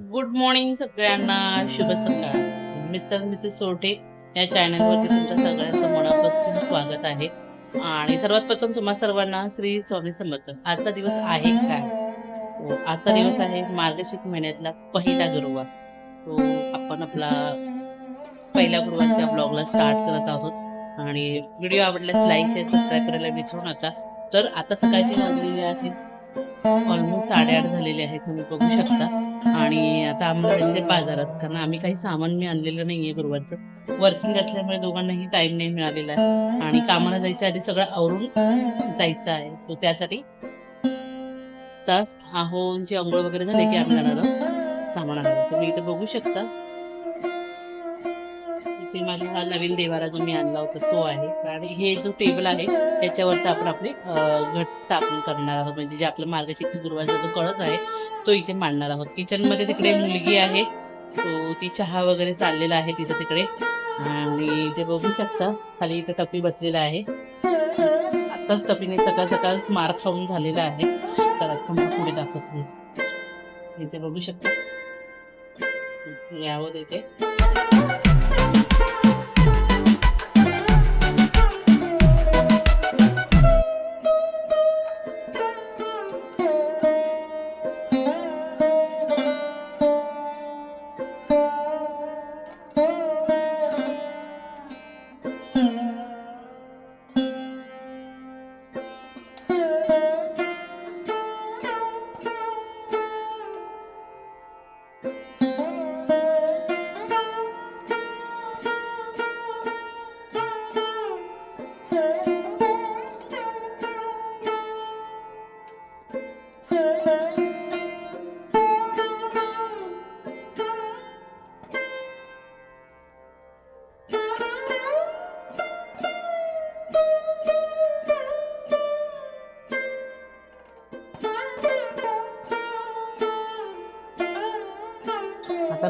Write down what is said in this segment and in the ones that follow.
Good morning सगळ्यांना शुभ सकाळ. मिस्टर मिसेस सोठे या चॅनलवरती तुमच्या सगळ्यांचं मनापासून स्वागत आहे. आणि सर्वात प्रथम तुम्हा सर्वांना श्री स्वामी समर्थ. आजचा दिवस आहे काय? हो, आजचा दिवस आहे मार्गशीर्ष महिन्यातला पहिला गुरुवार. तो आपण आपला पहिल्या गुरुवारच्या ब्लॉगला स्टार्ट करत आहोत. आणि व्हिडिओ आवडल्यास लाईक शेअर सबस्क्राईब करायला विसरू नका. तर आता सकाळची वाजलेली आहे. ऑलमोस्ट साडेआठ झालेले आहेत तुम्ही बघू शकता. आणि आता आम्हाला जायचंय बाजारात कारण आम्ही काही सामान मी आणलेलं नाहीये गुरुवारचं. वर्किंग असल्यामुळे दोघांनाही टाइम नाही मिळालेला आहे. आणि कामाला जायच्या आधी सगळं आवरून जायचं आहे. सो त्यासाठी आता आहोंची आंघोळ वगैरे झाले की आम्ही जाणार आहोत. सामान आणायला तुम्ही इथे बघू शकता. माझा हा नवीन देवारा जो मी आणला होता तो आहे. आणि हे जो टेबल आहे त्याच्यावरती आपण आपले घट स्थापन करणार आहोत. म्हणजे जे आपलं मार्गशीर्ष गुरुवारचा जो कळस आहे तो इथे मांडणार आहोत. किचनमध्ये तिकडे मुलगी आहे. तो ती चहा वगैरे चाललेला आहे तिथं तिकडे. आणि इथे बघू शकता खाली इथं टपी बसलेला आहे. आताच टपीने सकाळ सकाळ स्मार्ट खाऊन झालेला आहे. तर आता पुढे दाखवते. इथे बघू शकता. यावर इथे.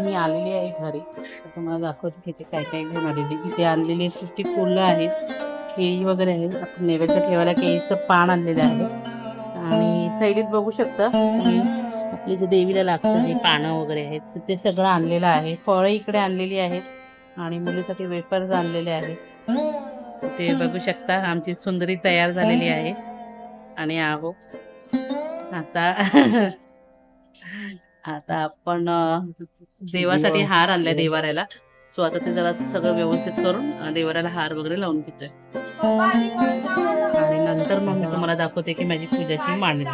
मी आलेली आहे घरी. तुम्हाला दाखवते तिथे काय काय घेऊन आलेली इथे आणलेली सुट्टी फुलं आहेत केळी वगैरे आहेत. आपण नैवेद्य ठेवायला केळीचं पान आणलेलं आहे. आणि थैलीत बघू शकता आपली जे देवीला लागतं जे पानं वगैरे आहेत तर ते सगळं आणलेलं आहे. फळं इकडे आणलेली आहेत आणि मुलीसाठी वेफर्स आणलेले आहेत. ते बघू शकता आमची सुंदरी तयार झालेली आहे. आणि आहो आता आता आपण देवासाठी हार आणलाय देवाऱ्याला. सो आता ते जरा सगळं व्यवस्थित करून देवाऱ्याला हार वगैरे लावून घेतोय. आणि नंतर मग मी तुम्हाला दाखवते की माझी पूजाची मांडणी.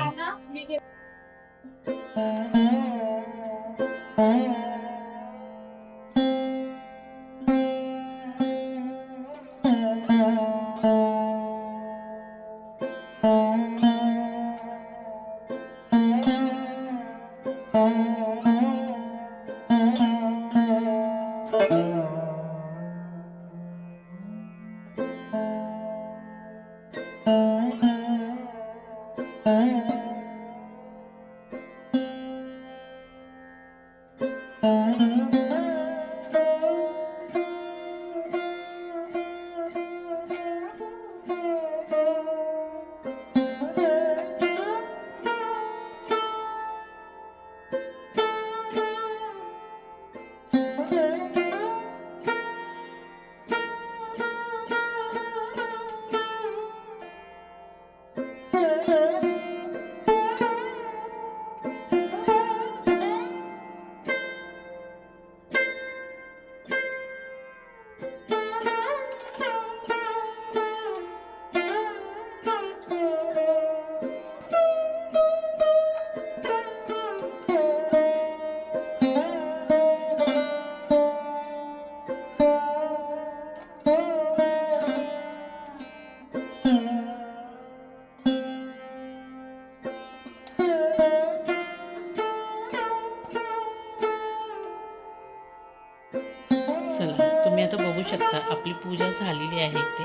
चला तुम्ही आता बघू शकता आपली पूजा झालेली आहे इथे.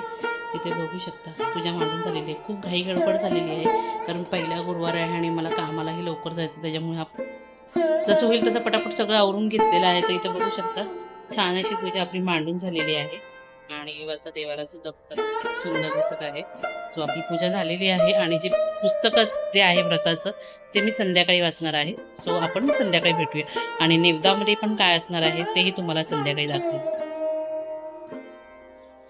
इथे बघू शकता पूजा मांडून झालेली आहे. खूप घाई गडबड झालेली आहे कारण पहिला गुरुवार आहे आणि मला कामालाही लवकर जायचं त्याच्यामुळे आप जसं होईल तसं पटापट सगळं आवरून घेतलेलं आहे तर इथे बघू शकता छान अशी पूजा आपली मांडून झालेली आहे. आणि वरचा देवारा सुद्धा सुंदर दिसत आहे. सो आपली पूजा झालेली आहे आणि जे पुस्तकच जे आहे व्रताचं ते मी संध्याकाळी वाचणार आहे. सो आपण संध्याकाळी भेटूया. आणि नेवदामध्ये पण काय असणार आहे तेही तुम्हाला संध्याकाळी दाखवेल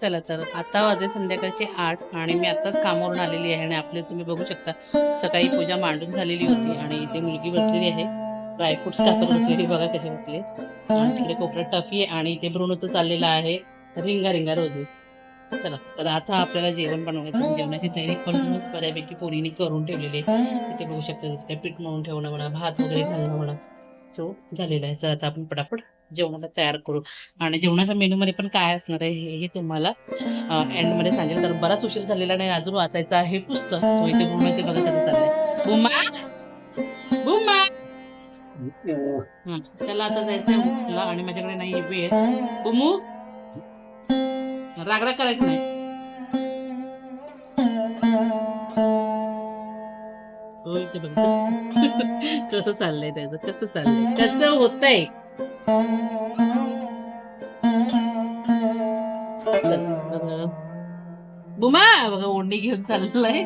चला तर आता वाजे संध्याकाळचे आठ आणि मी आताच कामावरून आलेली आहे आणि आपले तुम्ही बघू शकता सकाळी पूजा मांडून झालेली होती आणि इथे मुलगी बसलेली आहे. ड्रायफ्रुट्स कापत बसलेली बघा कशी बसले. आणि तिकडे कोपऱ्यात टफी आहे आणि इथे भ्रूण चाललेला आहे. रिंगा रिंगा रोज. चला तर आता आपल्याला जेवण बनवायचं जेवणाची तयारी करूनच बऱ्यापैकी पोरीने करून ठेवलेली आहे. इथे बघू शकता जसं काय पीठ म्हणून ठेवणं म्हणा भात वगैरे घालणं म्हणा. सो झालेलं आहे. तर आता आपण पटापट जेवणाला तयार करू. आणि जेवणाच्या मेनू मध्ये पण काय असणार आहे हे हे तुम्हाला एंडमध्ये सांगेल. कारण बराच उशीर झालेला नाही अजून वाचायचं आहे पुस्तक. तो इथे बुमाचे बघा कसं चाललंय. बुमा! बुमा! हं, त्याला आता जायचंय आणि माझ्याकडे नाही वेळ. बुमू! रागराग करायचं नाही. हो बघ. कसं चाललंय त्याचं कसं चाललंय? कसं होतंय? बुमा बघा ओढणी घेऊन चाललाय.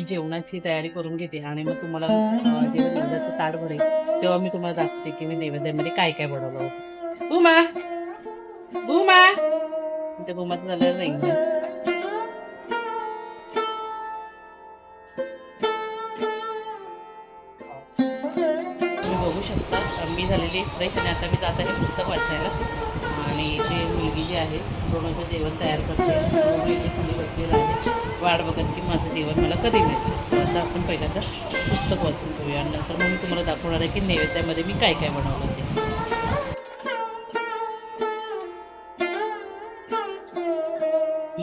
मी जेवणाची तयारी करून घेते आणि मग तुम्हाला जेव्हा नैवेद्याचं ताट भरेल तेव्हा मी तुम्हाला दाखवते की मी नैवेद्यामध्ये काय काय बनवलं होतं. बुमा बुमा ते बुमाचं झालं नाही तुम्ही बघू शकता मी झालेली फ्रेश आणि आता मी जात आहे पुस्तक वाचायला. आणि ते मुलगी जी आहे द्रोणाचं जेवण तयार करते. बसलेलं आहे वाट बघत की माझं जेवण मला कधी मिळतं आता आपण पहिल्यांदा पुस्तक वाचून घेऊया आणि नंतर मग मी तुम्हाला दाखवणार आहे की नैवेद्यामध्ये मी काय काय बनवलं ते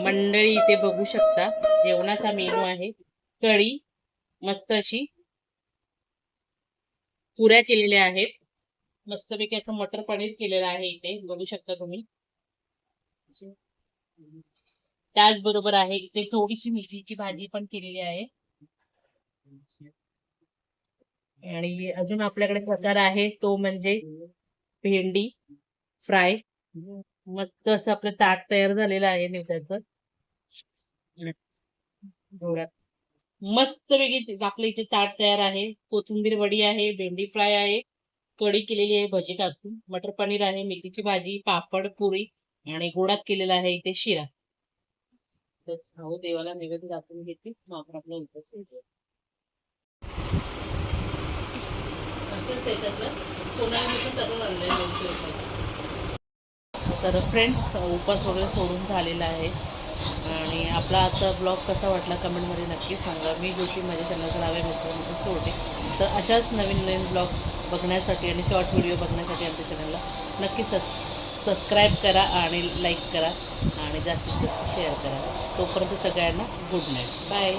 मंडळी इथे बघू शकता जेवणाचा मेनू आहे. कढी मस्त अशी पुऱ्या केलेल्या आहेत. मस्तपैकी असं मटर पनीर केलेलं आहे इथे. बघू शकता तुम्ही. त्याचबरोबर आहे इथे थोडीशी मेथीची भाजी पण केलेली आहे. आणि अजून आपल्याकडे प्रकार आहे तो म्हणजे भेंडी फ्राय. मस्त असं आपलं ताट तयार झालेलं आहे निवद्याचं मस्त वेगळी आपल्या इथे ताट तयार आहे. कोथिंबीर वडी आहे भेंडी फ्राय आहे. कढी केलेली आहे भजी टाकून. मटर पनीर आहे मेथीची भाजी पापड पुरी. आणि गोडात केलेला आहे इथे शिरा. तर भाऊ देवाला नैवेद्य दाखवून घेतील मग आपण आपला उपवास असेल त्याच्यातलं. कोणाला मी पण तर फ्रेंड्स उपास वगैरे सोडून झालेला आहे. आणि आपला आजचा ब्लॉग कसा वाटला कमेंटमध्ये नक्की सांगा. मी गोष्टी माझ्या चॅनलचं नाव आहे सोडते. तर अशाच नवीन नवीन ब्लॉग बघण्यासाठी आणि शॉर्ट व्हिडिओ बघण्यासाठी आमच्या चॅनलला नक्की सबs सबस्क्राईब करा आणि लाईक करा आणि जास्तीत जास्त शेअर करा. तोपर्यंत सगळ्यांना गुड नाईट बाय